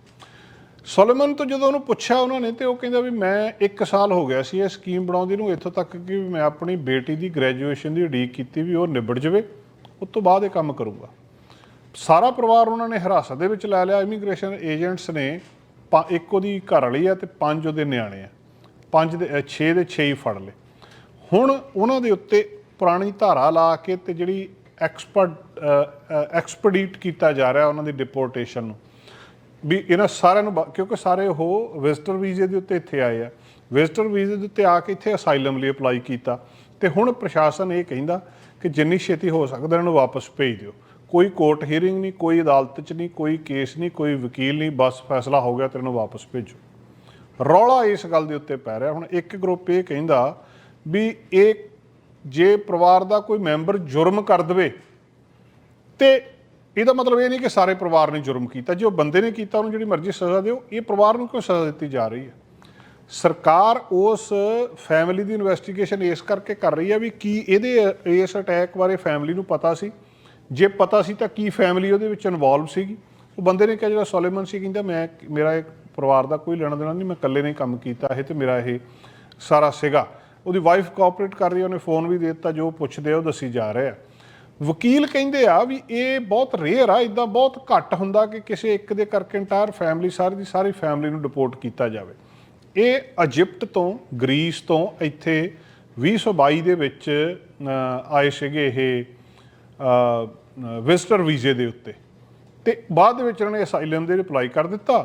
ਸੋਲੇਮਨ ਤੋਂ ਜਦੋਂ ਉਹਨੂੰ ਪੁੱਛਿਆ ਉਹਨਾਂ ਨੇ ਤੇ ਉਹ ਕਹਿੰਦਾ ਵੀ ਮੈਂ 1 ਸਾਲ ਹੋ ਗਿਆ ਸੀ ਇਹ ਸਕੀਮ ਬਣਾਉਂਦੀ ਨੂੰ, ਇੱਥੋਂ ਤੱਕ ਕਿ ਵੀ ਮੈਂ ਆਪਣੀ ਬੇਟੀ ਦੀ ਗ੍ਰੈਜੂਏਸ਼ਨ ਦੀ ਉਡੀਕ ਕੀਤੀ ਵੀ ਉਹ ਨਿਬੜ ਜਾਵੇ, ਉਸ ਤੋਂ ਬਾਅਦ ਇਹ ਕੰਮ ਕਰੂੰਗਾ। ਸਾਰਾ ਪਰਿਵਾਰ ਉਹਨਾਂ ਨੇ ਹਿਰਾਸਤ ਦੇ ਵਿੱਚ ਲੈ ਲਿਆ ਇਮੀਗ੍ਰੇਸ਼ਨ ਏਜੰਟਸ ਨੇ ਪੰ- ਇੱਕ ਉਹਦੀ ਘਰ ਵਾਲੀ ਆ ਤੇ ਪੰਜ ਉਹਦੇ ਨਿਆਣੇ ਆ, ਪੰਜ ਦੇ 6 ਦੇ 6 ਹੀ ਫੜ ਲਏ। ਹੁਣ ਉਹਨਾਂ ਦੇ ਉੱਤੇ ਪੁਰਾਣੀ ਧਾਰਾ ਲਾ ਕੇ ਤੇ ਜਿਹੜੀ ਐਕਸਪਰਟ ਐਕਸਪੀਡੀਟ ਕੀਤਾ ਜਾ ਰਿਹਾ ਉਹਨਾਂ ਦੀ ਡਿਪੋਰਟੇਸ਼ਨ ਨੂੰ। ਵੀ ਇਹਨਾਂ ਸਾਰਿਆਂ ਨੂੰ ਬਾ- ਕਿਉਂਕਿ ਸਾਰੇ ਉਹ ਵਿਜ਼ਟਰ ਵੀਜ਼ੇ ਦੇ ਉੱਤੇ ਇੱਥੇ ਆਏ ਆ। ਵਿਜ਼ਟਰ ਵੀਜ਼ੇ ਦੇ ਉੱਤੇ ਆ ਕੇ ਇੱਥੇ ਅਸਾਈਲਮ ਲਈ ਅਪਲਾਈ ਕੀਤਾ। ਤੇ ਹੁਣ ਪ੍ਰਸ਼ਾਸਨ ਇਹ ਕਹਿੰਦਾ ਕਿ ਜਿੰਨੀ ਛੇਤੀ ਹੋ ਸਕਦਾ ਇਹਨਾਂ ਨੂੰ ਵਾਪਸ ਭੇਜ ਦਿਓ। ਕੋਈ ਕੋਰਟ ਹੀਅਰਿੰਗ ਨਹੀਂ, ਕੋਈ ਅਦਾਲਤ 'ਚ ਨਹੀਂ, ਕੋਈ ਕੇਸ ਨਹੀਂ, ਕੋਈ ਵਕੀਲ ਨਹੀਂ, ਬਸ ਫੈਸਲਾ ਹੋ ਗਿਆ ਤੇ ਇਹਨੂੰ ਵਾਪਸ ਭੇਜੋ। ਰੌਲਾ ਇਸ ਗੱਲ ਦੇ ਉੱਤੇ ਪੈ ਰਿਹਾ। ਹੁਣ ਇੱਕ ਗਰੁੱਪ ਇਹ ਕਹਿੰਦਾ ਵੀ ਇਹ ਜੇ ਪਰਿਵਾਰ ਦਾ ਕੋਈ ਮੈਂਬਰ ਜੁਰਮ ਕਰ ਦਵੇ ਤੇ ਇਹਦਾ ਮਤਲਬ ਇਹ ਨਹੀਂ ਕਿ ਸਾਰੇ ਪਰਿਵਾਰ ਨੇ ਜੁਰਮ ਕੀਤਾ। ਜੇ ਉਹ ਬੰਦੇ ਨੇ ਕੀਤਾ, ਉਹਨੂੰ ਜਿਹੜੀ ਮਰਜ਼ੀ ਸਜ਼ਾ ਦਿਓ, ਇਹ ਪਰਿਵਾਰ ਨੂੰ ਕਿਉਂ ਸਜ਼ਾ ਦਿੱਤੀ ਜਾ ਰਹੀ ਹੈ? ਸਰਕਾਰ ਉਸ ਫੈਮਿਲੀ ਦੀ ਇਨਵੈਸਟੀਗੇਸ਼ਨ ਇਸ ਕਰਕੇ ਕਰ ਰਹੀ ਹੈ ਵੀ ਕੀ ਇਹਦੇ, ਇਸ ਅਟੈਕ ਬਾਰੇ ਫੈਮਿਲੀ ਨੂੰ ਪਤਾ ਸੀ। ਜੇ ਪਤਾ ਸੀ ਤਾਂ ਕੀ ਫੈਮਿਲੀ ਉਹਦੇ ਵਿੱਚ ਇਨਵੋਲਵ ਸੀਗੀ? ਉਹ ਬੰਦੇ ਨੇ ਕਿਹਾ, ਜਿਹੜਾ ਸੋਲੇਮਨ ਸੀ, ਕਹਿੰਦਾ, ਮੈਂ, ਮੇਰਾ ਇੱਕ ਪਰਿਵਾਰ ਦਾ ਕੋਈ ਲੈਣਾ ਦੇਣਾ ਨਹੀਂ, ਮੈਂ ਇਕੱਲੇ ਨੇ ਕੰਮ ਕੀਤਾ, ਇਹ ਤੇ ਮੇਰਾ ਇਹ ਸਾਰਾ ਸੀਗਾ। ਉਹਦੀ ਵਾਈਫ ਕੋਆਪਰੇਟ ਕਰ ਰਹੀ ਉਹਨੇ ਫੋਨ ਵੀ ਦੇ ਦਿੱਤਾ, ਜੋ ਪੁੱਛਦੇ ਆ, ਉਹ ਦੱਸੀ ਜਾ ਰਿਹਾ ਵਕੀਲ ਕਹਿੰਦੇ ਆ ਵੀ ਇਹ ਬਹੁਤ ਰੇਅਰ ਆ ਇਦਾਂ ਬਹੁਤ ਘੱਟ ਹੁੰਦਾ ਕਿ ਕਿਸੇ ਇੱਕ ਦੇ ਕਰਕੇ ਇੰਟਾਇਰ ਫੈਮਿਲੀ ਸਾਰੀ ਦੀ ਸਾਰੀ ਫੈਮਿਲੀ ਨੂੰ ਡਿਪੋਰਟ ਕੀਤਾ ਜਾਵੇ। ਇਹ ਇਜਿਪਟ ਤੋਂ ਗ੍ਰੀਸ ਤੋਂ, ਇੱਥੇ 2022 ਦੇ ਵਿੱਚ ਆਏ ਸੀਗੇ ਇਹ ਵਿਜ਼ਟਰ ਵੀਜ਼ੇ ਦੇ ਉੱਤੇ। ਤੇ ਬਾਅਦ ਦੇ ਵਿੱਚ ਇਹਨਾਂ ਨੇ ਅਸਾਈਲਮ ਦੇ ਅਪਲਾਈ ਕਰ ਦਿੱਤਾ।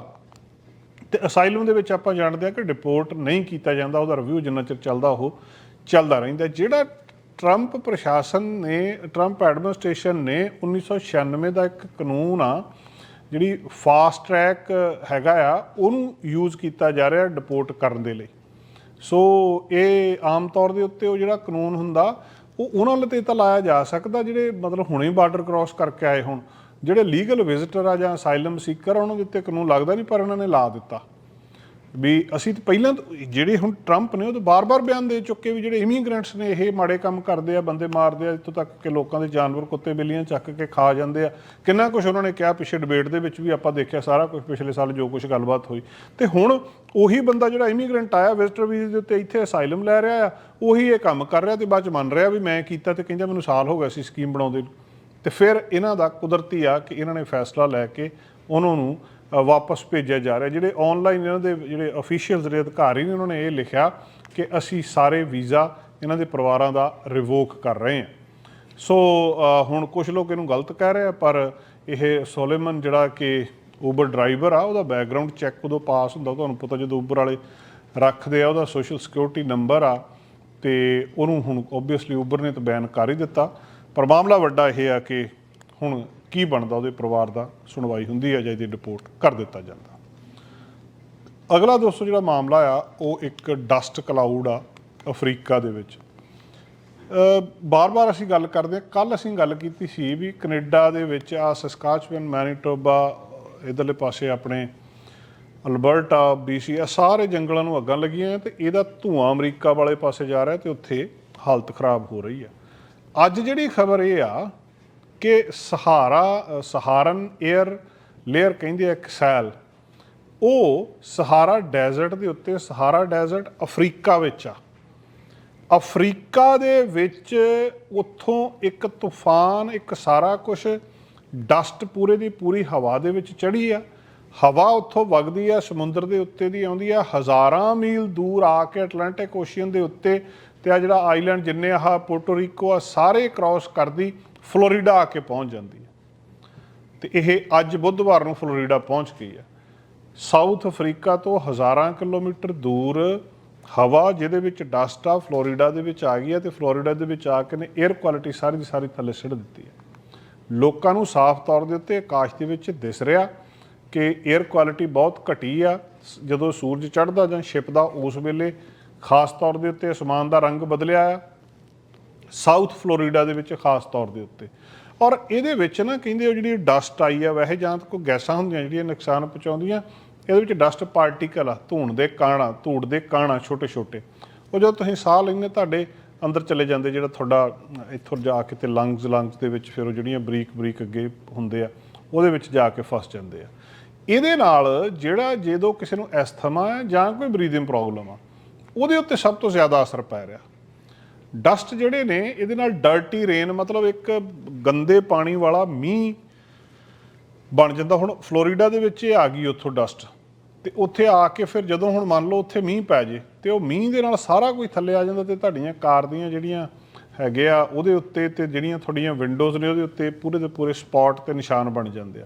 ਤੇ ਅਸਾਈਲਮ ਦੇ ਵਿੱਚ ਆਪਾਂ ਜਾਣਦੇ ਹਾਂ ਕਿ ਡਿਪੋਰਟ ਨਹੀਂ ਕੀਤਾ ਜਾਂਦਾ, ਉਹਦਾ ਰਿਵਿਊ ਜਿੰਨਾ ਚਿਰ ਚੱਲਦਾ ਉਹ ਚੱਲਦਾ ਰਹਿੰਦਾ। ਜਿਹੜਾ ਟਰੰਪ ਪ੍ਰਸ਼ਾਸਨ ਨੇ ਟਰੰਪ ਐਡਮਿਨਿਸਟ੍ਰੇਸ਼ਨ ਨੇ 1996 ਦਾ ਇੱਕ ਕਾਨੂੰਨ ਆ, ਜਿਹੜੀ ਫਾਸਟ ਟਰੈਕ ਹੈਗਾ ਆ, ਉਹਨੂੰ ਯੂਜ਼ ਕੀਤਾ ਜਾ ਰਿਹਾ ਡਿਪੋਰਟ ਕਰਨ ਦੇ ਲਈ। ਸੋ ਇਹ ਆਮ ਤੌਰ ਦੇ ਉੱਤੇ ਉਹ ਜਿਹੜਾ ਕਾਨੂੰਨ ਹੁੰਦਾ, ਉਹ ਉਹਨਾਂ ਲਈ ਤਾਂ ਲਾਇਆ ਜਾ ਸਕਦਾ, ਜਿਹੜੇ ਮਤਲਬ ਹੁਣੇ ਬਾਰਡਰ ਕ੍ਰਾਸ ਕਰਕੇ ਆਏ ਹੋਣ। ਜਿਹੜੇ ਲੀਗਲ ਵਿਜ਼ਿਟਰ ਆ ਜਾਂ ਅਸਾਈਲਮ ਸੀਕਰ ਆ, ਉਹਨਾਂ ਦੇ ਉੱਤੇ ਕਾਨੂੰਨ ਲੱਗਦਾ ਨਹੀਂ, ਪਰ ਉਹਨਾਂ ਨੇ ਲਾ ਦਿੱਤਾ। ਵੀ ਅਸੀਂ ਤਾਂ ਪਹਿਲਾਂ ਤੋਂ- ਜਿਹੜੇ ਹੁਣ ਟਰੰਪ ਨੇ ਉਹ ਤਾਂ ਬਾਰ-ਬਾਰ ਬਿਆਨ ਦੇ ਚੁੱਕੇ ਵੀ ਜਿਹੜੇ ਇਮੀਗ੍ਰੈਂਟਸ ਨੇ ਇਹ ਮਾੜੇ ਕੰਮ ਕਰਦੇ ਆ, ਬੰਦੇ ਮਾਰਦੇ ਆ, ਇੱਥੋਂ ਤੱਕ ਕਿ ਲੋਕਾਂ ਦੇ ਜਾਨਵਰ ਕੁੱਤੇ ਬਿੱਲੀਆਂ ਚੱਕ ਕੇ ਖਾ ਜਾਂਦੇ ਆ। ਕਿੰਨਾ ਕੁਝ ਉਹਨਾਂ ਨੇ ਕਿਹਾ ਪਿਛੇ ਡਿਬੇਟ ਦੇ ਵਿੱਚ ਵੀ ਆਪਾਂ ਦੇਖਿਆ ਸਾਰਾ ਕੁਝ ਪਿਛਲੇ ਸਾਲ ਜੋ ਕੁਝ ਗੱਲਬਾਤ ਹੋਈ। ਤੇ ਹੁਣ ਉਹੀ ਬੰਦਾ ਜਿਹੜਾ ਇਮੀਗ੍ਰੈਂਟ ਆਇਆ ਵਿਜ਼ਟਰ ਵੀਜ਼ੇ ਦੇ ਉੱਤੇ ਇੱਥੇ ਅਸਾਈਲਮ ਲੈ ਰਿਹਾ ਆ, ਉਹੀ ਇਹ ਕੰਮ ਕਰ ਰਿਹਾ ਤੇ ਬਾਅਦ ਚ ਮੰਨ ਰਿਹਾ ਵੀ ਮੈਂ ਕੀਤਾ ਤੇ ਕਹਿੰਦਾ ਮੈਨੂੰ ਸਾਲ ਹੋ ਗਿਆ ਸੀ ਸਕੀਮ ਬਣਾਉਂਦੇ ਨੂੰ। ਤੇ ਫਿਰ ਇਹਨਾਂ ਦਾ ਕੁਦਰਤੀ ਆ ਕਿ ਇਹਨਾਂ ਨੇ ਫੈਸਲਾ ਲੈ ਕੇ ਉਹਨਾਂ ਨੂੰ ਵਾਪਸ ਭੇਜਿਆ ਜਾ ਰਿਹਾ। ਜਿਹੜੇ ਆਨਲਾਈਨ ਇਹਨਾਂ ਦੇ ਜਿਹੜੇ ਅਫੀਸ਼ੀਅਲਸ ਜਿਹੜੇ ਅਧਿਕਾਰੀ ਨੇ, ਉਹਨਾਂ ਨੇ ਇਹ ਲਿਖਿਆ ਕਿ ਅਸੀਂ ਸਾਰੇ ਵੀਜ਼ਾ ਇਹਨਾਂ ਦੇ ਪਰਿਵਾਰਾਂ ਦਾ ਰਿਵੋਕ ਕਰ ਰਹੇ ਹਾਂ। ਸੋ ਹੁਣ ਕੁਝ ਲੋਕ ਇਹਨੂੰ ਗਲਤ ਕਹਿ ਰਹੇ ਆ, ਪਰ ਇਹ ਸੋਲੇਮਨ ਜਿਹੜਾ ਕਿ ਉਬਰ ਡਰਾਈਵਰ ਆ, ਉਹਦਾ ਬੈਕਗ੍ਰਾਉਂਡ ਚੈੱਕ ਉਦੋਂ ਪਾਸ ਹੁੰਦਾ, ਤੁਹਾਨੂੰ ਪਤਾ ਜਦੋਂ ਉਬਰ ਵਾਲੇ ਰੱਖਦੇ ਆ, ਉਹਦਾ ਸੋਸ਼ਲ ਸਿਕਿਉਰਿਟੀ ਨੰਬਰ ਆ, ਤੇ ਉਹਨੂੰ ਹੁਣ ਓਬਵੀਅਸਲੀ ਉਬਰ ਨੇ ਤਾਂ ਬੈਨ ਕਰ ਹੀ ਦਿੱਤਾ। ਪਰ ਮਾਮਲਾ ਵੱਡਾ ਇਹ ਆ ਕਿ ਹੁਣ ਕੀ ਬਣਦਾ ਉਹਦੇ ਪਰਿਵਾਰ ਦਾ ਸੁਣਵਾਈ ਹੁੰਦੀ ਹੈ ਜਾਂ ਇਹਦੀ ਰਿਪੋਰਟ ਕਰ ਦਿੱਤਾ ਜਾਂਦਾ। ਅਗਲਾ ਦੋਸਤੋ ਜਿਹੜਾ ਮਾਮਲਾ ਆ, ਉਹ ਇੱਕ ਡਸਟ ਕਲਾਊਡ ਆ ਅਫਰੀਕਾ ਦੇ ਵਿੱਚ। ਬਾਰ-ਬਾਰ ਅਸੀਂ ਗੱਲ ਕਰਦੇ ਹਾਂ। ਕੱਲ ਅਸੀਂ ਗੱਲ ਕੀਤੀ ਸੀ ਵੀ ਕੈਨੇਡਾ ਦੇ ਵਿੱਚ ਆ ਸਸਕਾਚਵਨ ਮੈਨੀਟੋਬਾ, ਇਧਰਲੇ ਪਾਸੇ ਆਪਣੇ ਅਲਬਰਟਾ ਬੀਸੀ ਆ ਸਾਰੇ ਜੰਗਲਾਂ ਨੂੰ ਅੱਗਾਂ ਲੱਗੀਆਂ ਤੇ ਇਹਦਾ ਧੂਆਂ ਅਮਰੀਕਾ ਵਾਲੇ ਪਾਸੇ ਜਾ ਰਿਹਾ ਤੇ ਉੱਥੇ ਹਾਲਤ ਖਰਾਬ ਹੋ ਰਹੀ ਆ। ਅੱਜ ਜਿਹੜੀ ਖਬਰ ਇਹ ਆ ਕਿ ਸਹਾਰਾ ਸਹਾਰਨ 에ਅਰ ਲੇਅਰ ਕਹਿੰਦੇ ਆ ਇੱਕ ਸੈਲ, ਉਹ ਸਹਾਰਾ ਡੈਜ਼ਰਟ ਦੇ ਉੱਤੇ, ਸਹਾਰਾ ਡੈਜ਼ਰਟ ਅਫਰੀਕਾ ਵਿੱਚ ਆ। ਅਫਰੀਕਾ ਦੇ ਵਿੱਚ ਉੱਥੋਂ ਇੱਕ ਤੂਫਾਨ, ਇੱਕ ਸਾਰਾ ਕੁਝ ਡਸਟ ਪੂਰੇ ਦੀ ਪੂਰੀ ਹਵਾ ਦੇ ਵਿੱਚ ਚੜੀ ਆ। ਹਵਾ ਉੱਥੋਂ ਵਗਦੀ ਆ, ਸਮੁੰਦਰ ਦੇ ਉੱਤੇ ਦੀ ਆਉਂਦੀ ਆ। ਹਜ਼ਾਰਾਂ ਮੀਲ ਦੂਰ ਆ ਕੇ ਐਟਲਾਂਟਿਕ ਓਸ਼ੀਅਨ ਦੇ ਉੱਤੇ ਤੇ ਆ ਜਿਹੜਾ ਆਈਲੈਂਡ ਜਿੰਨੇ ਆਹ ਪੋਰਟੋ ਰੀਕੋ ਆ, ਸਾਰੇ ਕ੍ਰਾਸ ਕਰਦੀ ਫਲੋਰੀਡਾ ਆ ਕੇ ਪਹੁੰਚ ਜਾਂਦੀ ਹੈ। ਤੇ ਇਹ ਅੱਜ ਬੁੱਧਵਾਰ ਨੂੰ ਫਲੋਰੀਡਾ ਪਹੁੰਚ ਗਈ ਹੈ। ਸਾਊਥ ਅਫਰੀਕਾ ਤੋਂ ਹਜ਼ਾਰਾਂ ਕਿਲੋਮੀਟਰ ਦੂਰ ਹਵਾ, ਜਿਹਦੇ ਵਿੱਚ ਡਸਟ ਆ, ਫਲੋਰੀਡਾ ਦੇ ਵਿੱਚ ਆ ਗਈ ਹੈ ਤੇ ਫਲੋਰੀਡਾ ਦੇ ਵਿੱਚ ਆ ਕੇ ਨੇ 에ਅਰ ਕੁਆਲਿਟੀ ਸਾਰੀ ਦੀ ਸਾਰੀ ਥੱਲੇ ਸਿੱਟ ਦਿੱਤੀ ਹੈ। ਲੋਕਾਂ ਨੂੰ ਸਾਫ਼ ਤੌਰ ਦੇ ਉੱਤੇ ਆਕਾਸ਼ ਦੇ ਵਿੱਚ ਦਿਸ ਰਿਹਾ ਕਿ 에ਅਰ ਕੁਆਲਿਟੀ ਬਹੁਤ ਘਟੀ ਆ। ਸ- ਜਦੋਂ ਸੂਰਜ ਚੜ੍ਹਦਾ ਜਾਂ ਛਿਪਦਾ, ਉਸ ਵੇਲੇ ਖਾਸ ਤੌਰ ਦੇ ਉੱਤੇ ਅਸਮਾਨ ਦਾ ਰੰਗ ਬਦਲਿਆ ਆ। ਸਾਊਥ ਫਲੋਰੀਡਾ ਦੇ ਵਿੱਚ ਖਾਸ ਤੌਰ ਦੇ ਉੱਤੇ। ਔਰ ਇਹਦੇ ਵਿੱਚ ਨਾ ਕਹਿੰਦੇ ਉਹ ਜਿਹੜੀ ਡਸਟ ਆਈ ਆ, ਵੈਸੇ ਜਾਂ ਤਾਂ ਕੋਈ ਗੈਸਾਂ ਹੁੰਦੀਆਂ ਜਿਹੜੀਆਂ ਨੁਕਸਾਨ ਪਹੁੰਚਾਉਂਦੀਆਂ, ਇਹਦੇ ਵਿੱਚ ਡਸਟ ਪਾਰਟੀਕਲ ਆ, ਧੂਣ ਦੇ ਕਾਣਾ, ਧੂੜ ਦੇ ਕਾਣਾ ਛੋਟੇ ਛੋਟੇ ਉਹ ਜਦੋਂ ਤੁਸੀਂ ਸਾਹ ਲੈਂਦੇ, ਤੁਹਾਡੇ ਅੰਦਰ ਚਲੇ ਜਾਂਦੇ, ਜਿਹੜਾ ਤੁਹਾਡਾ ਇੱਥੋਂ ਜਾ ਕੇ ਤੇ ਲੰਗਸ ਲੰਗਸ ਦੇ ਵਿੱਚ ਫਿਰ ਉਹ ਜਿਹੜੀਆਂ ਬਰੀਕ ਬਰੀਕ ਅੱਗੇ ਹੁੰਦੇ ਆ, ਉਹਦੇ ਵਿੱਚ ਜਾ ਕੇ ਫਸ ਜਾਂਦੇ ਆ। ਇਹਦੇ ਨਾਲ ਜਿਹੜਾ ਜਦੋਂ ਕਿਸੇ ਨੂੰ ਐਸਥਮਾ ਹੈ ਜਾਂ ਕੋਈ ਬਰੀਦਿੰਗ ਪ੍ਰੋਬਲਮ ਆ, ਉਹਦੇ ਉੱਤੇ ਸਭ ਤੋਂ ਜ਼ਿਆਦਾ ਅਸਰ ਪੈ ਰਿਹਾ। ਡਸਟ ਜਿਹੜੇ ਨੇ, ਇਹਦੇ ਨਾਲ ਡਰਟੀ ਰੇਨ, ਮਤਲਬ ਇੱਕ ਗੰਦੇ ਪਾਣੀ ਵਾਲਾ ਮੀਂਹ ਬਣ ਜਾਂਦਾ। ਹੁਣ ਫਲੋਰੀਡਾ ਦੇ ਵਿੱਚ ਇਹ ਆ ਗਈ ਉੱਥੋਂ ਡਸਟ। ਤੇ ਉੱਥੇ ਆ ਕੇ ਫਿਰ ਜਦੋਂ ਹੁਣ ਮੰਨ ਲਓ ਉੱਥੇ ਮੀਂਹ ਪੈ ਜੇ, ਤੇ ਉਹ ਮੀਂਹ ਦੇ ਨਾਲ ਸਾਰਾ ਕੁਝ ਥੱਲੇ ਆ ਜਾਂਦਾ ਤੇ ਤੁਹਾਡੀਆਂ ਕਾਰ ਦੀਆਂ ਜਿਹੜੀਆਂ ਹੈਗੇ ਆ, ਉਹਦੇ ਉੱਤੇ ਤੇ ਜਿਹੜੀਆਂ ਤੁਹਾਡੀਆਂ ਵਿੰਡੋਜ਼ ਨੇ ਉਹਦੇ ਉੱਤੇ ਪੂਰੇ ਦੇ ਪੂਰੇ ਸਪੌਟ ਤੇ ਨਿਸ਼ਾਨ ਬਣ ਜਾਂਦੇ ਆ।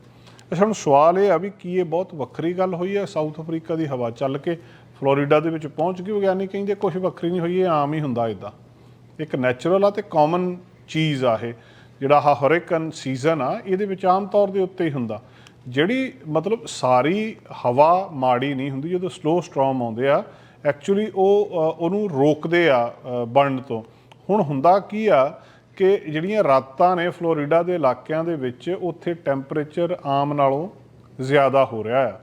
ਅੱਛਾ, ਹੁਣ ਸਵਾਲ ਇਹ ਆ ਵੀ ਕੀ ਇਹ ਬਹੁਤ ਵੱਖਰੀ ਗੱਲ ਹੋਈ ਹੈ? ਸਾਊਥ ਅਫਰੀਕਾ ਦੀ ਹਵਾ ਚੱਲ ਕੇ ਫਲੋਰੀਡਾ ਦੇ ਵਿੱਚ ਪਹੁੰਚ ਗਈ ਵਿਗਿਆਨੀ ਕਹਿੰਦੇ ਕੁਝ ਵੱਖਰੀ ਨਹੀਂ ਹੋਈ, ਇਹ ਆਮ ਹੀ ਹੁੰਦਾ ਇਦਾਂ। ਇੱਕ ਨੈਚੁਰਲ ਆ ਤੇ ਕਾਮਨ ਚੀਜ਼ ਆ ਇਹ, ਜਿਹੜਾ ਆਹ ਹਰਿਕਨ ਸੀਜ਼ਨ ਆ, ਇਹਦੇ ਵਿੱਚ ਆਮ ਤੌਰ ਦੇ ਉੱਤੇ ਹੀ ਹੁੰਦਾ। ਜਿਹੜੀ ਮਤਲਬ ਸਾਰੀ ਹਵਾ ਮਾੜੀ ਨਹੀਂ ਹੁੰਦੀ, ਜਦੋਂ ਸਲੋ ਸਟ੍ਰੋਮ ਆਉਂਦੇ ਆ ਐਕਚੁਅਲੀ ਉਹ ਉਹਨੂੰ ਰੋਕਦੇ ਆ ਬਣਨ ਤੋਂ। ਹੁਣ ਹੁੰਦਾ ਕੀ ਆ ਕਿ ਜਿਹੜੀਆਂ ਰਾਤਾਂ ਨੇ ਫਲੋਰੀਡਾ ਦੇ ਇਲਾਕਿਆਂ ਦੇ ਵਿੱਚ, ਉੱਥੇ ਟੈਂਪਰੇਚਰ ਆਮ ਨਾਲੋਂ ਜ਼ਿਆਦਾ ਹੋ ਰਿਹਾ ਆ।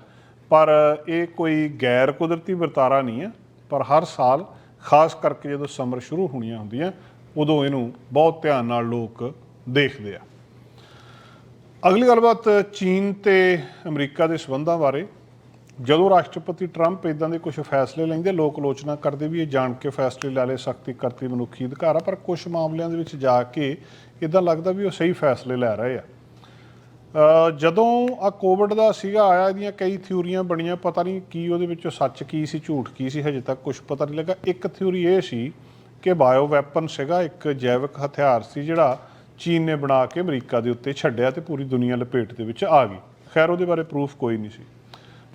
ਪਰ ਇਹ ਕੋਈ ਗੈਰ ਕੁਦਰਤੀ ਵਰਤਾਰਾ ਨਹੀਂ ਹੈ ਪਰ ਹਰ ਸਾਲ ਖਾਸ ਕਰਕੇ ਜਦੋਂ ਸਮਰ ਸ਼ੁਰੂ ਹੋਣੀਆਂ ਹੁੰਦੀਆਂ, ਉਦੋਂ ਇਹਨੂੰ ਬਹੁਤ ਧਿਆਨ ਨਾਲ ਲੋਕ ਦੇਖਦੇ ਆ। ਅਗਲੀ ਗੱਲਬਾਤ ਚੀਨ ਤੇ ਅਮਰੀਕਾ ਦੇ ਸਬੰਧਾਂ ਬਾਰੇ। ਜਦੋਂ ਰਾਸ਼ਟਰਪਤੀ ਟਰੰਪ ਇਦਾਂ ਦੇ ਕੁਝ ਫੈਸਲੇ ਲੈਂਦੇ, ਲੋਕ ਆਲੋਚਨਾ ਕਰਦੇ ਵੀ ਇਹ ਜਾਣ ਕੇ ਫੈਸਲੇ ਲੈ ਲਏ, ਸਖਤੀ ਕਰਤੀ ਮਨੁੱਖੀ ਅਧਿਕਾਰ ਆ, ਪਰ ਕੁਝ ਮਾਮਲਿਆਂ ਦੇ ਵਿੱਚ ਜਾ ਕੇ ਇਦਾਂ ਲੱਗਦਾ ਵੀ ਉਹ ਸਹੀ ਫੈਸਲੇ ਲੈ ਰਹੇ ਆ। ਜਦੋਂ ਆ ਕੋਵਿਡ ਦਾ ਸੀਗਾ, ਆਇਆ ਇਹਦੀਆਂ ਕਈ ਥਿਊਰੀਆਂ ਬਣੀਆਂ, ਪਤਾ ਨਹੀਂ ਕੀ ਉਹਦੇ ਵਿੱਚੋਂ ਸੱਚ ਕੀ ਸੀ, ਝੂਠ ਕੀ ਸੀ, ਹਜੇ ਤੱਕ ਕੁਝ ਪਤਾ ਨਹੀਂ ਲੱਗਾ। ਇੱਕ ਥਿਊਰੀ ਇਹ ਸੀ ਕਿ ਬਾਇਓ ਵੈਪਨ ਸੀਗਾ, ਇੱਕ ਜੈਵਿਕ ਹਥਿਆਰ ਸੀ ਜਿਹੜਾ ਚੀਨ ਨੇ ਬਣਾ ਕੇ ਅਮਰੀਕਾ ਦੇ ਉੱਤੇ ਛੱਡਿਆ ਤੇ ਪੂਰੀ ਦੁਨੀਆ ਲਪੇਟ ਦੇ ਵਿੱਚ ਆ ਗਈ। ਖੈਰ, ਉਹਦੇ ਬਾਰੇ ਪ੍ਰੂਫ ਕੋਈ ਨਹੀਂ ਸੀ।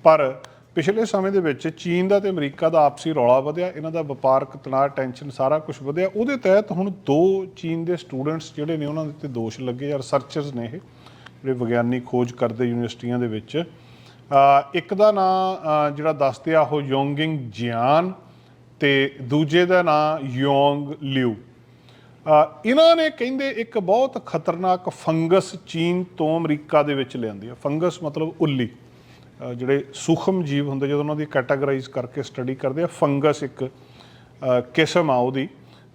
ਪਰ ਪਿਛਲੇ ਸਮੇਂ ਦੇ ਵਿੱਚ ਚੀਨ ਦਾ ਤੇ ਅਮਰੀਕਾ ਦਾ ਆਪਸੀ ਰੌਲਾ ਵਧਿਆ, ਇਹਨਾਂ ਦਾ ਵਪਾਰਕ ਤਣਾਅ, ਟੈਨਸ਼ਨ, ਸਾਰਾ ਕੁਝ ਵਧਿਆ। ਉਹਦੇ ਤਹਿਤ ਹੁਣ ਦੋ ਚੀਨ ਦੇ ਸਟੂਡੈਂਟਸ ਜਿਹੜੇ ਨੇ, ਉਹਨਾਂ ਦੇ ਉੱਤੇ ਦੋਸ਼ ਲੱਗੇ ਜਾਂ ਰਿਸਰਚਰਸ ਨੇ ਇਹ। ਜਿਹੜੇ ਵਿਗਿਆਨੀ ਖੋਜ ਕਰਦੇ ਯੂਨੀਵਰਸਿਟੀਆਂ ਦੇ ਵਿੱਚ ਇੱਕ ਦਾ ਨਾਂ ਜਿਹੜਾ ਦੱਸਦੇ ਆ ਉਹ ਯੋਂਗਿੰਗ ਜਿਆਨ ਤੇ ਦੂਜੇ ਦਾ ਨਾਂ ਯੋਂਗ ਲਿਊ। ਇਹਨਾਂ ਨੇ ਕਹਿੰਦੇ ਇੱਕ ਬਹੁਤ ਖਤਰਨਾਕ ਫੰਗਸ ਚੀਨ ਤੋਂ ਅਮਰੀਕਾ ਦੇ ਵਿੱਚ ਲਿਆਂਦੀ ਆ। ਫੰਗਸ ਮਤਲਬ ਉੱਲੀ। ਜਿਹੜੇ ਸੂਖਮ ਜੀਵ ਹੁੰਦੇ, ਜਦੋਂ ਉਹਨਾਂ ਦੀ ਕੈਟਾਗਰਾਈਜ਼ ਕਰਕੇ ਸਟੱਡੀ ਕਰਦੇ ਆ, ਫੰਗਸ ਇੱਕ ਕਿਸਮ ਆ ਉਹਦੀ।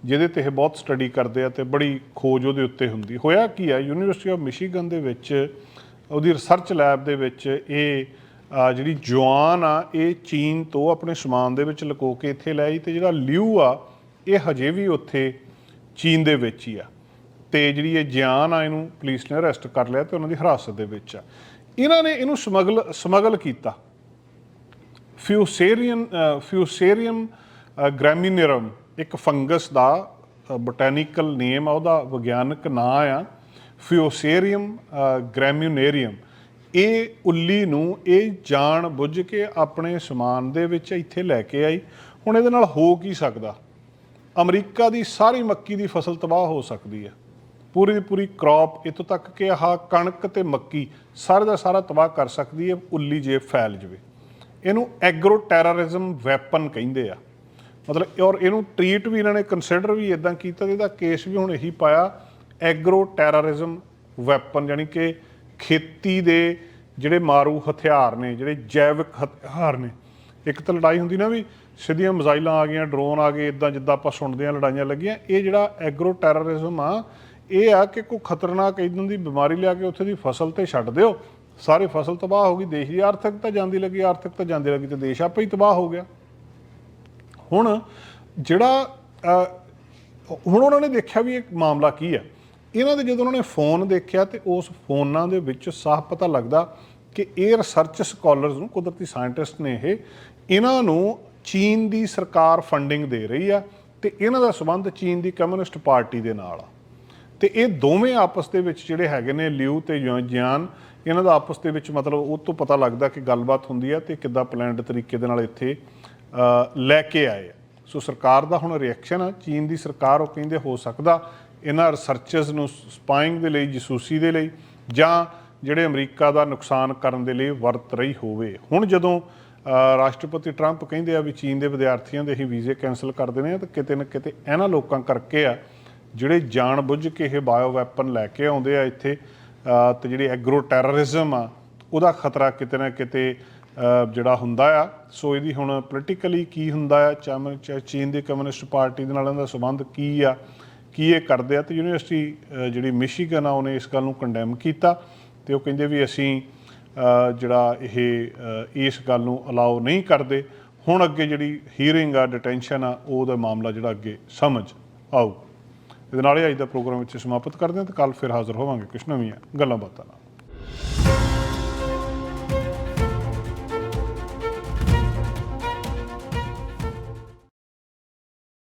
ਜਿਹਦੇ ਤੇ ਇਹ ਬਹੁਤ ਸਟੱਡੀ ਕਰਦੇ ਆ ਤੇ ਬੜੀ ਖੋਜ ਉਹਦੇ ਉੱਤੇ ਹੁੰਦੀ। ਹੋਇਆ ਕੀ ਆ ਯੂਨੀਵਰਸਿਟੀ ਆਫ ਮਿਸ਼ੀਗਨ ਦੇ ਵਿੱਚ, ਉਹਦੀ ਰਿਸਰਚ ਲੈਬ ਦੇ ਵਿੱਚ ਇਹ ਜਿਹੜੀ ਜਵਾਨ ਆ, ਇਹ ਚੀਨ ਤੋਂ ਆਪਣੇ ਸਮਾਨ ਦੇ ਵਿੱਚ ਲੁਕੋ ਕੇ ਇੱਥੇ ਲੈ ਆਈ ਤੇ ਜਿਹੜਾ ਲਿਊ ਆ, ਇਹ ਹਜੇ ਵੀ ਉੱਥੇ ਚੀਨ ਦੇ ਵਿੱਚ ਹੀ ਆ। ਤੇ ਜਿਹੜੀ ਇਹ ਜਿਆਨ ਆ, ਇਹਨੂੰ ਪੁਲਿਸ ਨੇ ਅਰੈਸਟ ਕਰ ਲਿਆ ਤੇ ਉਹਨਾਂ ਦੀ ਹਿਰਾਸਤ ਦੇ ਵਿੱਚ ਆ। ਇਹਨਾਂ ਨੇ ਇਹਨੂੰ ਸਮਗਲ ਸਮਗਲ ਕੀਤਾ। ਫਿਊਸੇਰੀਅਨ ਫਿਊਸੇਰੀਅਮ ਗ੍ਰੈਮੀਨਰਮ ਇੱਕ ਫੰਗਸ ਦਾ ਬੋਟੈਨੀਕਲ ਨੇਮ ਆ, ਉਹਦਾ ਵਿਗਿਆਨਕ ਨਾਂ ਆ ਫਿਓਸੇਰੀਅਮ ਗ੍ਰੈਮਿਊਨੇਰੀਅਮ ਇਹ ਉੱਲੀ ਨੂੰ ਇਹ ਜਾਣ ਬੁੱਝ ਕੇ ਆਪਣੇ ਸਮਾਨ ਦੇ ਵਿੱਚ ਇੱਥੇ ਲੈ ਕੇ ਆਈ। ਹੁਣ ਇਹਦੇ ਨਾਲ ਹੋ ਕੀ ਸਕਦਾ? ਅਮਰੀਕਾ ਦੀ ਸਾਰੀ ਮੱਕੀ ਦੀ ਫਸਲ ਤਬਾਹ ਹੋ ਸਕਦੀ ਹੈ। ਪੂਰੀ ਦੀ ਪੂਰੀ ਕ੍ਰੌਪ ਇੱਥੋਂ ਤੱਕ ਕਿ ਆਹ ਕਣਕ ਤੇ ਮੱਕੀ ਸਾਰੇ ਦਾ ਸਾਰਾ ਤਬਾਹ ਕਰ ਸਕਦੀ ਹੈ, ਉੱਲੀ ਜੇ ਫੈਲ ਜਵੇ। ਇਹਨੂੰ ਐਗਰੋ ਟੈਰਰਿਜ਼ਮ ਵੈਪਨ ਕਹਿੰਦੇ ਆ। ਮਤਲਬ, ਔਰ ਇਹਨੂੰ ਟ੍ਰੀਟ ਵੀ ਇਹਨਾਂ ਨੇ ਕੰਸੀਡਰ ਵੀ ਇਦਾਂ ਕੀਤਾ ਤੇ ਇਹਦਾ ਕੇਸ ਵੀ ਹੁਣ ਇਹੀ ਪਾਇਆ ਐਗਰੋ ਟੈਰਰਿਜ਼ਮ ਵੈਪਨ ਯਾਨੀ ਕਿ ਖੇਤੀ ਦੇ ਜਿਹੜੇ ਮਾਰੂ ਹਥਿਆਰ ਨੇ, ਜਿਹੜੇ ਜੈਵਿਕ ਹਥਿਆਰ ਨੇ। ਇੱਕ ਤਾਂ ਲੜਾਈ ਹੁੰਦੀ ਨਾ ਵੀ ਸਿੱਧੀਆਂ ਮਿਜ਼ਾਈਲਾਂ ਆ ਗਈਆਂ ਡਰੋਨ ਆ ਗਏ ਇਦਾਂ ਜਿੱਦਾਂ ਆਪਾਂ ਸੁਣਦੇ ਆ ਲੜਾਈਆਂ ਲੱਗੀਆਂ। ਇਹ ਜਿਹੜਾ ਐਗਰੋ ਟੈਰਰਿਜ਼ਮ ਆ, ਇਹ ਆ ਕਿ ਕੋਈ ਖਤਰਨਾਕ ਇਦਾਂ ਦੀ ਬਿਮਾਰੀ ਲਿਆ ਕੇ ਉੱਥੇ ਦੀ ਫਸਲ ਤੇ ਛੱਡ ਦਿਓ। ਸਾਰੀ ਫਸਲ ਤਬਾਹ ਹੋ ਗਈ, ਦੇਸ਼ ਦੀ ਆਰਥਿਕਤਾ ਜਾਂਦੀ ਲੱਗੀ, ਆਰਥਿਕਤਾ ਜਾਂਦੀ ਲੱਗੀ ਤੇ ਦੇਸ਼ ਆਪੇ ਹੀ ਤਬਾਹ ਹੋ ਗਿਆ। ਹੁਣ ਜਿਹੜਾ ਹੁਣ ਉਹਨਾਂ ਨੇ ਦੇਖਿਆ ਵੀ ਇਹ ਮਾਮਲਾ ਕੀ ਹੈ। ਇਹਨਾਂ ਦੇ ਜਦੋਂ ਉਹਨਾਂ ਨੇ ਫੋਨ ਦੇਖਿਆ ਤੇ ਉਸ ਫੋਨਾਂ ਦੇ ਵਿੱਚ ਸਾਫ਼ ਪਤਾ ਲੱਗਦਾ ਕਿ ਇਹ ਰਿਸਰਚ ਸਕਾਲਰਸ ਨੂੰ, ਕੁਦਰਤੀ ਸਾਇੰਟਿਸਟ ਨੇ ਇਹ, ਇਹਨਾਂ ਨੂੰ ਚੀਨ ਦੀ ਸਰਕਾਰ ਫੰਡਿੰਗ ਦੇ ਰਹੀ ਆ ਤੇ ਇਹਨਾਂ ਦਾ ਸਬੰਧ ਚੀਨ ਦੀ ਕਮਿਊਨਿਸਟ ਪਾਰਟੀ ਦੇ ਨਾਲ ਆ। ਤੇ ਇਹ ਦੋਵੇਂ ਆਪਸ ਦੇ ਵਿੱਚ ਜਿਹੜੇ ਹੈਗੇ ਨੇ, ਲਿਊ ਤੇ ਯੋ- ਜਿਆਨ, ਇਹਨਾਂ ਦਾ ਆਪਸ ਦੇ ਵਿੱਚ ਮਤਲਬ ਉਹ ਤੋਂ ਪਤਾ ਲੱਗਦਾ ਕਿ ਗੱਲਬਾਤ ਹੁੰਦੀ ਆ ਤੇ ਕਿੱਦਾਂ ਪਲਾਨਡ ਤਰੀਕੇ ਦੇ ਨਾਲ ਇੱਥੇ ਲੈ ਕੇ ਆਏ ਆ। ਸੋ ਸਰਕਾਰ ਦਾ ਹੁਣ ਰਿਐਕਸ਼ਨ ਆ। ਚੀਨ ਦੀ ਸਰਕਾਰ ਉਹ ਕਹਿੰਦੇ ਹੋ ਸਕਦਾ ਇਹਨਾਂ ਰਿਸਰਚਰਸ ਨੂੰ ਸਪਾਈਂਗ ਦੇ ਲਈ ਜਸੂਸੀ ਦੇ ਲਈ ਜਾਂ ਜਿਹੜੇ ਅਮਰੀਕਾ ਦਾ ਨੁਕਸਾਨ ਕਰਨ ਦੇ ਲਈ ਵਰਤ ਰਹੀ ਹੋਵੇ। ਹੁਣ ਜਦੋਂ ਰਾਸ਼ਟਰਪਤੀ ਟਰੰਪ ਕਹਿੰਦੇ ਆ ਵੀ ਚੀਨ ਦੇ ਵਿਦਿਆਰਥੀਆਂ ਦੇ ਹੀ ਵੀਜ਼ੇ ਕੈਨਸਲ ਕਰ ਦੇਣੇ ਆ ਤਾਂ ਕਿਤੇ ਨਾ ਕਿਤੇ ਇਹਨਾਂ ਲੋਕਾਂ ਕਰਕੇ ਆ ਜਿਹੜੇ ਜਾਣ ਬੁੱਝ ਕੇ ਇਹ ਬਾਇਓ ਵੈਪਨ ਲੈ ਕੇ ਆਉਂਦੇ ਆ ਇੱਥੇ ਅ, ਤੇ ਜਿਹੜੀ ਐਗਰੋ ਟੈਰਰਿਜ਼ਮ ਆ ਉਹਦਾ ਖਤਰਾ ਕਿਤੇ ਨਾ ਕਿਤੇ ਜਿਹੜਾ ਹੁੰਦਾ ਆ। ਸੋ ਇਹਦੀ ਹੁਣ ਪੋਲੀਟੀਕਲੀ ਕੀ ਹੁੰਦਾ ਆ? ਚਾਮ- ਚਾ- ਚੀਨ ਦੀ ਕਮਿਊਨਿਸਟ ਪਾਰਟੀ ਦੇ ਨਾਲ ਇਹਦਾ ਸੰਬੰਧ ਕੀ ਆ? ਕੀ ਇਹ ਕਰਦੇ ਆ? ਤੇ ਯੂਨੀਵਰਸਿਟੀ ਜਿਹੜੀ ਮਿਸ਼ੀਗਨ ਆ, ਉਹਨੇ ਇਸ ਗੱਲ ਨੂੰ ਕੰਡੈਮ ਕੀਤਾ ਤੇ ਉਹ ਕਹਿੰਦੇ ਵੀ ਅਸੀਂ ਜਿਹੜਾ ਇਹ ਇਸ ਗੱਲ ਨੂੰ ਅਲਾਉ ਨਹੀਂ ਕਰਦੇ। ਹੁਣ ਅੱਗੇ ਜਿਹੜੀ ਹੀਅਰਿੰਗ ਆ ਡਿਟੈਂਸ਼ਨ ਆ, ਉਹਦਾ ਮਾਮਲਾ ਜਿਹੜਾ ਅੱਗੇ ਸਮਝ ਆਊ। ਇਹਦੇ ਨਾਲ ਹੀ ਅੱਜ ਦਾ ਪ੍ਰੋਗਰਾਮ ਵਿੱਚ ਸਮਾਪਤ ਕਰਦੇ ਹਾਂ ਤੇ ਕੱਲ ਫਿਰ ਹਾਜ਼ਰ ਹੋਵਾਂਗੇ। ਕੁਝ ਨਵੀਆਂ ਗੱਲਾਂ ਬਾਤਾਂ ਨਾਲ।